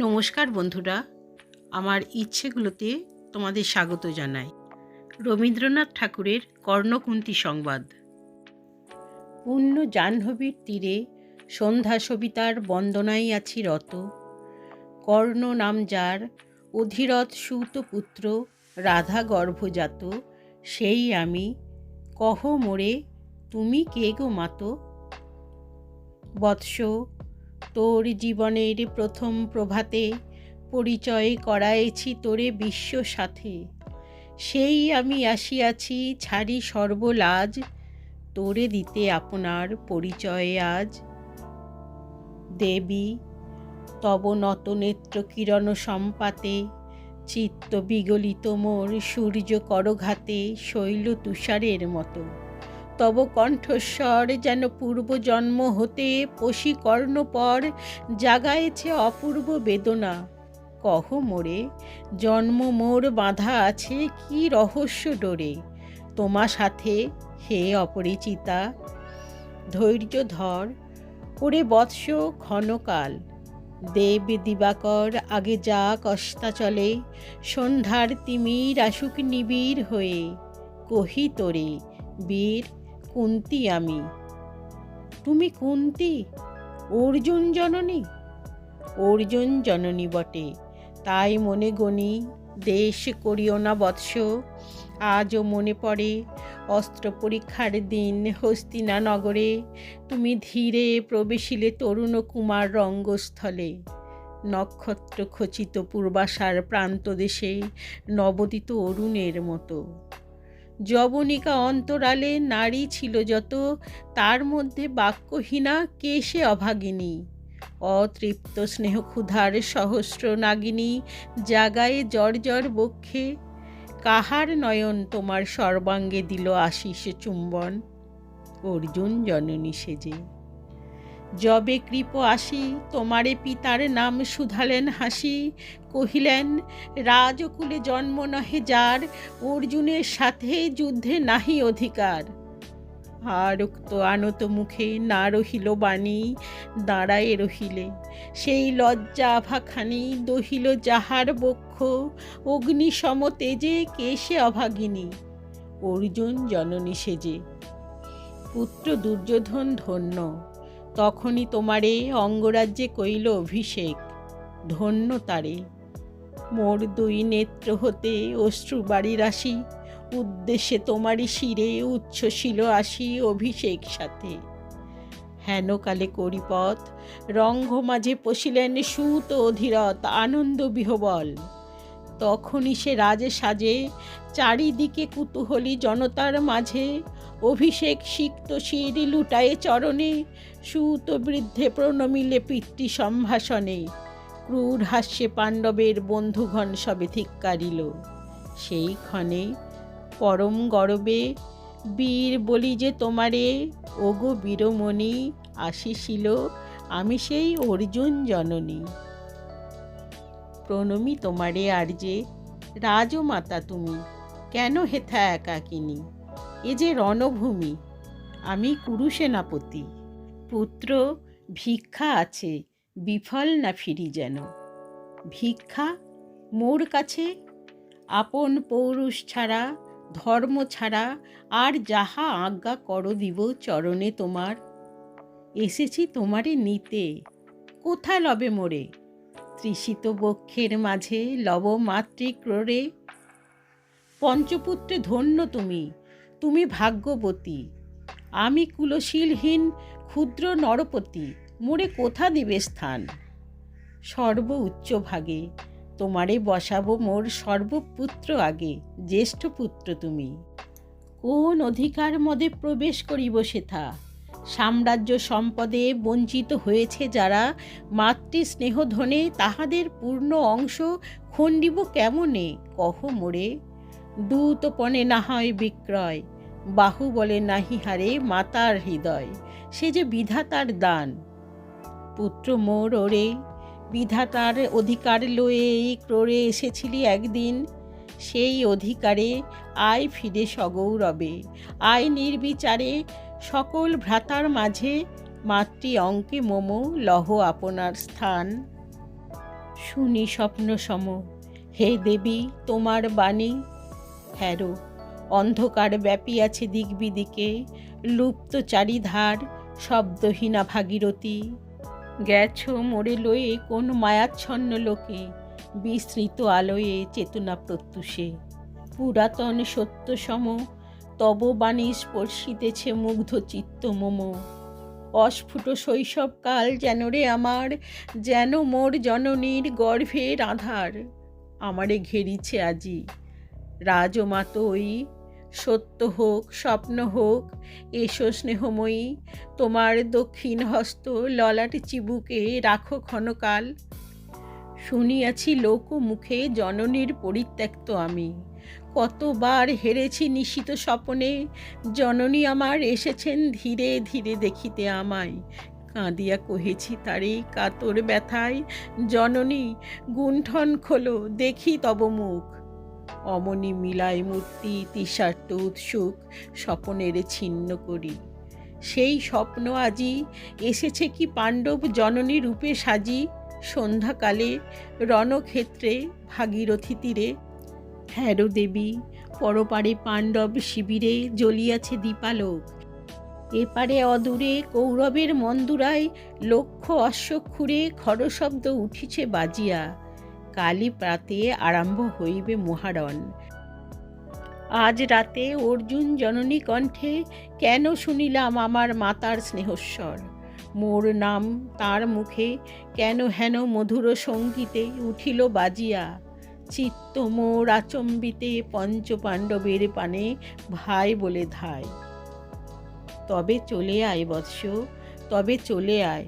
নমস্কার বন্ধুরা, আমার ইচ্ছেগুলোতে তোমাদের স্বাগত জানাই। রবীন্দ্রনাথ ঠাকুরের কর্ণকুন্তি সংবাদ। পূর্ণ জাহ্নবীর তীরে সন্ধ্যা সবিতার বন্দনাই আছি রত। কর্ণ নাম যার সুত পুত্র, রাধা গর্ভজাত, সেই আমি। কহ মোরে, তুমি কে গো মাতো? বৎস তোর জীবনের প্রথম প্রভাতে পরিচয় করাইছি তোরে বিশ্ব সাথে। সেই আমি আসিয়াছি, ছাড়ি সর্বলাজ, তোরে দিতে আপনার পরিচয় আজ। দেবী, তব নত নেত্র কিরণ সম্পাতে, চিত্ত বিগলিত মোর সূর্য করঘাতে, শৈল তুষারের মতো। তব কণ্ঠস্বর যেন পূর্বজন্ম হতে পশি কর্ণপর জাগায়েছে অপূর্ব বেদনা। কহ মোরে, জন্ম মোর বাঁধা আছে কি রহস্য ডোরে? তোমা সাথে হে অপরিচিতা, ধৈর্য ধর, ওরে বৎস ক্ষণকাল। দেব দিবাকর আগে যা কষ্টা চলে সন্ধ্যার তিমির আসুক নিবিড় হয়ে। কহি তোরে, বীর কুন্তি আমি। তুমি কুন্তি? অর্জুন জননী? অর্জুন জননী বটে। তাই মনে গণি দেশ করিও না বৎস। আজও মনে পড়ে, অস্ত্র পরীক্ষার দিন হস্তিনা নগরে। তুমি ধীরে প্রবেশিলে তরুণ কুমার রঙ্গস্থলে। নক্ষত্র খচিত পূর্বাশার প্রান্ত দেশে নবদিত অরুণের মতো। যবনিকা অন্তরালে নারী ছিল যত, তার মধ্যে বাক্যহীনা কে সে অভাগিনী? অতৃপ্ত স্নেহ ক্ষুধার সহস্র নাগিনী জাগায়ে জর জর বক্ষে, কাহার নয়ন তোমার সর্বাঙ্গে দিল আশিস চুম্বন? অর্জুন জননী সেজে। যবে কৃপ আসি, তোমারে পিতার নাম শুধালেন হাসি, কহিলেন, রাজকুলে জন্ম নহে যার, অর্জুনের সাথে যুদ্ধে নাহি অধিকার। আর উক্ত আনত মুখে না রহিল বাণী, দাঁড়ায় রহিলে। সেই লজ্জা আভাখানি দহিল যাহার বক্ষ অগ্নি সম তেজে কেশে অভাগিনী? অর্জুন জননী সেজে। পুত্র দুর্যোধন ধন্য। তখনই তোমারে অঙ্গরাজ্যে কইল অভিষেক, ধন্য তারে। মোর দুই নেত্র হতে অশ্রু বাড়ি রাশি উদ্দেশ্যে তোমারই শিরে উচ্ছ্বসিল আসি অভিষেক সাথে। হেনকালে করিপথ, রঙ্গ মাঝে পশিলেন সুত অধীরত আনন্দ বিহবল। তখনই সে রাজে সাজে চারিদিকে কুতূহলী জনতার মাঝে অভিষেক সিক্ত শির লুটায়ে চরণে, সুত বৃদ্ধে প্রণমিলে পিতৃ সম্ভাষণে। ক্রূর হাস্যে পাণ্ডবের বন্ধুগণ সবে ধিক্কারিল। সেই ক্ষণে পরম গরবে, বীর বলি যে তোমারে, ওগো বীরমণি আসিছিল আমি সেই অর্জুন জননী। প্রণমী তোমারে আর যে, রাজমাতা তুমি, কেন হেথা একাকিনী? এ যে রণভূমি, আমি কুরুসেনাপতি। পুত্র, ভিক্ষা আছে, বিফল না ফিরি যেন। ভিক্ষা, মোর কাছে, আপন পৌরুষ ছাড়া, ধর্ম ছাড়া, আর যাহা আজ্ঞা কর দিব চরণে তোমার। এসেছি তোমারে নিতে কোথা লবে মোরে? তৃষিত বক্ষের মাঝে লব মাতৃক্রোড়ে। পঞ্চপুত্রে ধন্য তুমি তুমি ভাগ্যবতী। আমি কুলশীলহীন, ক্ষুদ্র নরপতি, মোরে কোথা দিবে স্থান? সর্ব উচ্চ ভাগে, তোমারে বসাবো মোর সর্বপুত্র আগে, জ্যেষ্ঠ পুত্র তুমি। কোন অধিকার মদে প্রবেশ করিব সেথা? সাম্রাজ্য সম্পদে বঞ্চিত হয়েছে যারা মাতৃ স্নেহধনে তাহাদের পূর্ণ অংশ খণ্ডিব কেমনে? কহ দূতপণে না হয় বিক্রয়। বাহু বলে নাহি হারে মাতার হৃদয়। সে যে বিধাতার দান। পুত্র মোর ওরে, বিধাতার অধিকার লয়ে এই ক্রোড়ে এসেছিলি একদিন। সেই অধিকারে আয় ফিরে সগৌরবে। আয় নির্বিচারে সকল ভ্রাতার মাঝে মাতৃ অঙ্কে মোমো লহ আপনার স্থান। শুনি স্বপ্ন সম হে দেবী, তোমার বাণী। হ্যারো। অন্ধকার ব্যাপী আছে দিক বিদিকে লুপ্ত চারিধার, শব্দহীনা ভাগীরথী। গেছ মোড়ে লয়ে কোন মায়াচ্ছন্ন লোকে বিস্তৃত আলোয়ে চেতনা প্রত্যুষে। পুরাতন সত্য সম তব বাণী স্পর্শিতেছে মুগ্ধ চিত্ত মম। অস্ফুট শৈশবকাল যেন রে আমার, যেন মোর জননীর গর্ভের আধার। আমারে ঘেরিছে আজি রাজমাতই, সত্য হোক, স্বপ্ন হোক, এসো স্নেহময়ী, তোমার দক্ষিণ হস্ত ললাট চিবুকে রাখো ক্ষণকাল। শুনিয়াছি লোক মুখে জননীর পরিত্যক্ত আমি। কতবার হেরেছি নিশিত স্বপনে, জননী আমার এসেছেন ধীরে ধীরে দেখিতে আমায়। কাঁদিয়া কহেছি, তারে কাতর ব্যথায়, জননী গুণ্ঠন খোলো, দেখি তব মুখ। অমনি মিলাই মূর্তি তিসার্ত উৎসুক, স্বপনের ছিন্ন করি। সেই স্বপ্ন আজি, এসেছে কি পাণ্ডব জননী রূপে সাজি? সন্ধ্যাকালে রণক্ষেত্রে, ভাগীরথী তীরে। হ্যারো দেবী, পরপারে পাণ্ডব শিবিরে জ্বলিয়াছে দীপালোক। এপারে অদূরে কৌরবের মন্দুরায় লক্ষ অশ্বক্ষুরে খরশব্দ উঠিছে বাজিয়া। কালী প্রাতে আরম্ভ হইবে মহারণ। আজ রাতে অর্জুন জননী কণ্ঠে কেন শুনিলাম আমার মাতার স্নেহস্বর? মোর নাম তার মুখে কেন হেন মধুর সঙ্গীতে উঠিল বাজিয়া? চিত্ত মোর আচম্বিতে পঞ্চ পাণ্ডবের পানে ভাই বলে ধায়। তবে চলে আয় বৎস, তবে চলে আয়।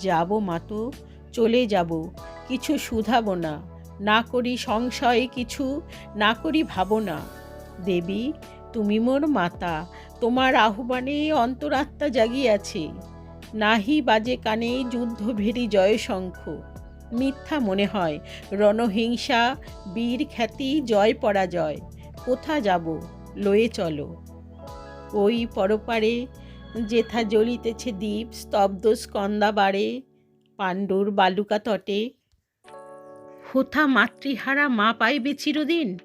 যাব মাতো চলে যাব। কিছু শুধাব না। না করি সংশয়ে কিছু, না করি ভাবনা। দেবী, তুমি মোর মাতা, তোমার আহ্বানে অন্তরাত্মা জাগিয়াছে। নাহি বাজে কানে যুদ্ধ ভেরি জয় শঙ্খ। মিথ্যা মনে হয়, রণহিংসা, বীর খ্যাতি, জয় পরাজয়। কোথা যাব, লয়ে চলো। ওই পরপারে যেথা জ্বলিতেছে দ্বীপ, স্তব্ধ স্কন্দা বাড়ে পাণ্ডুর বালুকা তটে হোথা মাতৃহারা মা পাইবে চিরদিন।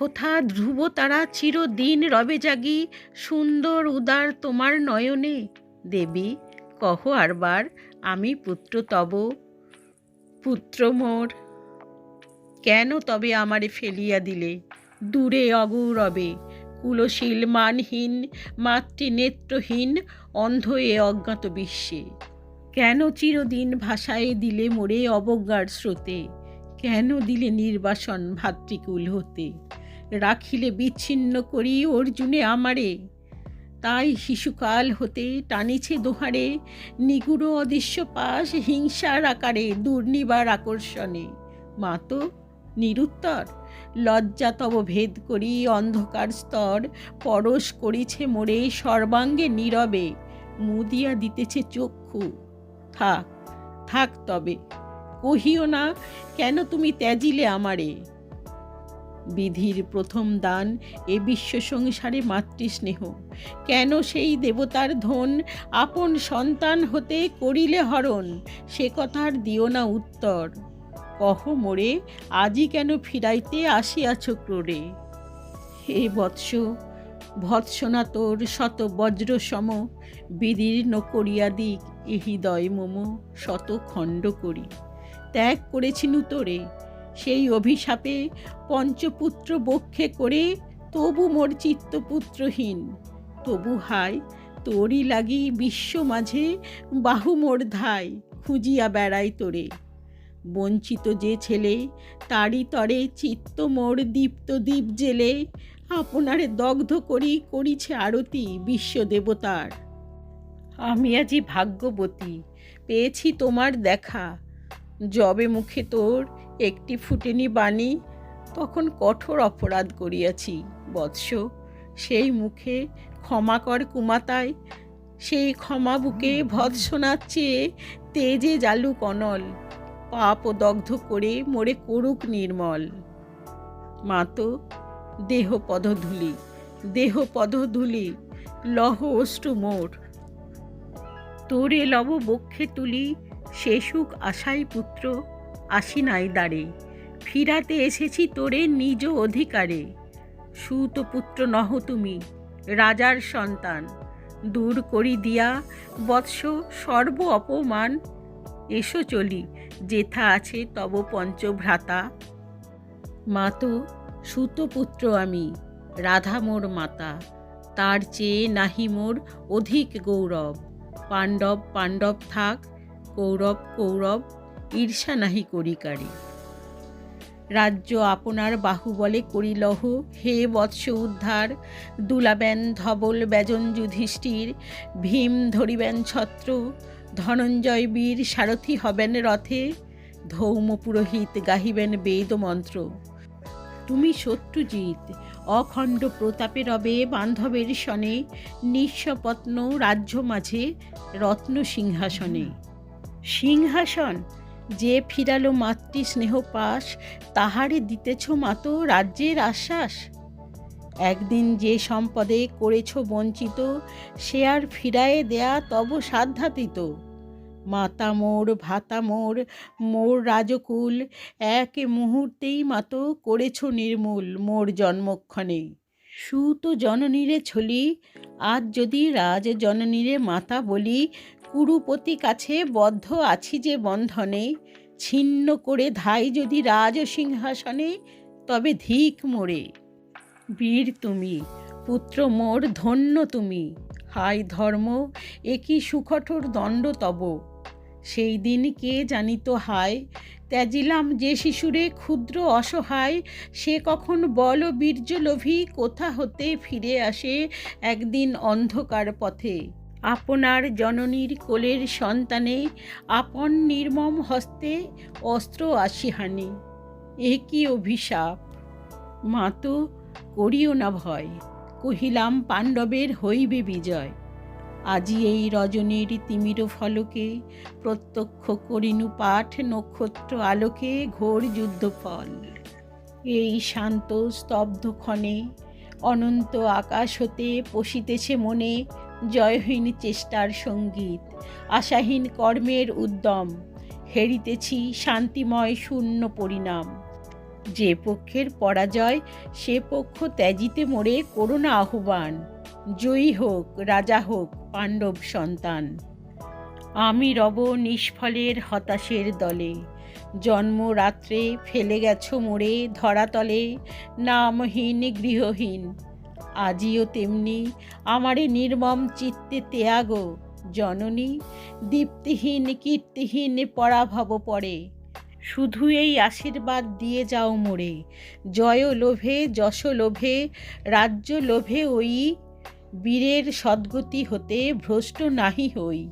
হোথা ধ্রুব তারা চিরদিন রবে জাগি, সুন্দর উদার তোমার নয়নে। দেবী, কহ আরবার, আমি পুত্র তব। পুত্র মোর, কেন তবে আমারে ফেলিয়া দিলে? দূরে অগৌরবে, কুলশীল মানহীন, মাতৃনেত্রহীন অন্ধ এ অজ্ঞাত বিশ্বে। কেন চিরদিন ভাষায় দিলে মোরে অবজ্ঞার স্রোতে? কেন দিলে নির্বাসন ভাতৃকুল হতে? রাখিলে বিচ্ছিন্ন করি অর্জুনে আমারে। তাই শিশুকাল হতে টানিছে দোহারে, নিগুড় অদৃশ্য পাশ হিংসার আকারে দুর্নিবার আকর্ষণে। মাতো নিরুত্তর, লজ্জা তব ভেদ করি অন্ধকার স্তর, পরশ করিছে মোরে সর্বাঙ্গে নীরবে। মুদিয়া দিতেছে চক্ষু। থাক থাক তবে। কহিও না, কেন তুমি ত্যাজিলে আমারে? বিধির প্রথম দান এ বিশ্ব সংসারে মাতৃস্নেহ। কেন সেই দেবতার ধন আপন সন্তান হতে করিলে হরণ? সে কথার দিও না উত্তর। কহ মোরে, আজি কেন ফিরাইতে আসিয়াছ ক্রোড়ে? হে বৎস ভৎসনা তোর শত বজ্র সম বিদীর্ণ করিয়া দিক এ হৃদয় মম, শত খণ্ড করি। ত্যাগ করেছি তোরে সেই অভিশাপে পঞ্চপুত্র বক্ষে করে তবু মোর চিত্তপুত্রহীন। তবু হায়, তোরই লাগি বিশ্ব মাঝে বাহু মোর ধায় খুঁজিয়া বেড়াই তোরে। বঞ্চিত যে ছেলে, তারই তরে চিত্ত মোর দীপ্ত দ্বীপ জেলে, আপনারে দগ্ধ করি করিছে আরতি বিশ্ব দেবতার। আমি আজি ভাগ্যবতী, পেয়েছি তোমার দেখা। জবে মুখে তোর একটি ফুটেনি বাণী, তখন কঠোর অপরাধ করিয়াছি, বৎস। সেই মুখে ক্ষমা কর কুমাতায়, সেই ক্ষমা বুকে ভৎসনার চেয়ে তেজে জালু কনল, পাপ ও দগ্ধ করে মোরে করুক নির্মল। মাতো দেহ পদধূলি দেহ পদধূলি লহ অষ্টু মোর। তোরে লব বক্ষে তুলি সে সুখ আশাই পুত্র আসি নাই দাঁড়ে ফিরাতে এসেছি তোরে নিজ অধিকারে। সুত পুত্র নহ তুমি, রাজার সন্তান। দূর করি দিয়া, বৎস সর্ব অপমান। এসো চলি, যেথা আছে তব পঞ্চভ্রাতা। মা তো সুতপুত্র আমি, রাধা মোর মাতা। তার চেয়ে নাহি মোর অধিক গৌরব। পাণ্ডব পাণ্ডব থাক কৌরব কৌরব, ঈর্ষা নাহি করিকারে রাজ্য আপনার বাহুবলে করিলহ, হে বৎস উদ্ধার, দুলাবেন ধবল বেজন যুধিষ্ঠির, ভীম ধরিবেন ছত্র ধনঞ্জয় বীর সারথি হবেন রথে, ধৌম পুরোহিত গাহিবেন বেদ মন্ত্র। তুমি শত্রুজিৎ, অখণ্ড প্রতাপে রবে বান্ধবের সনে নিঃস্বপত্ন রাজ্য মাঝে, রত্ন সিংহাসনে। সিংহাসন। যে ফিরালো মাতৃ স্নেহ পাশ, তাহারে দিতেছ মাতো রাজ্যের আশ্বাস। একদিন যে সম্পদে করেছ বঞ্চিত, সে আর ফিরায়ে দেয়া তব সাধ্যাতীত। মাতা মোর, ভাতা মোর মোর রাজকুল, এক মুহূর্তেই মাতো করেছ নির্মূল মোর জন্মক্ষণে। সুত জননীরে ছলি, আজ যদি রাজ জননীরে মাতা বলি কুরুপতি কাছে বদ্ধ আছি যে বন্ধনে, ছিন্ন করে ধাই যদি রাজ সিংহাসনে, তবে ধিক মোরে। বীর তুমি, পুত্র মোর ধন্য তুমি, হাই ধর্ম একই সুকঠোর দণ্ড তব? সেই দিন কে জানিত হায়, ত্যাজিলাম যে শিশুরে ক্ষুদ্র অসহায়, সে কখন বল বীর্য লোভী কোথা হতে ফিরে আসে একদিন অন্ধকার পথে? আপনার জননীর কোলের সন্তানে আপন নির্মম হস্তে অস্ত্র আসিহানি এ কি অভিশাপ? মা তো করিও না ভয়, কহিলাম পাণ্ডবের হইবে বিজয়। আজি এই রজনীর তিমির ফলকে প্রত্যক্ষ করিনু পাঠ নক্ষত্র আলোকে ঘোর যুদ্ধফল। এই শান্ত স্তব্ধ ক্ষণে অনন্ত আকাশ হতে পশিতেছে মনে জয়হীন চেষ্টার সংগীত, আশাহীন কর্মের উদ্যম, হেরিতেছি শান্তিময় শূন্য পরিণাম। যে পক্ষের পরাজয়, সে পক্ষ ত্যাজিতে মোড়ে করোনা আহ্বান। জয়ী হোক, রাজা হোক, পাণ্ডব সন্তান। আমি রব নিষ্ফলের হতাশের দলে। জন্ম রাত্রে ফেলে গেছ মোড়ে ধরাতলে। নামহীন গৃহহীন আজিও তেমনি আমারে নির্মম চিত্তে ত্যাগ জননী। দীপ্তিহীন, কীর্তিহীন পরাভব পড়ে শুধু এই আশীর্বাদ দিয়ে যাও মোরে। জয় লোভে, যশ লোভে, রাজ্য লোভে ওই। বীরের সদ্গতি হতে ভ্রষ্ট নাহি হই।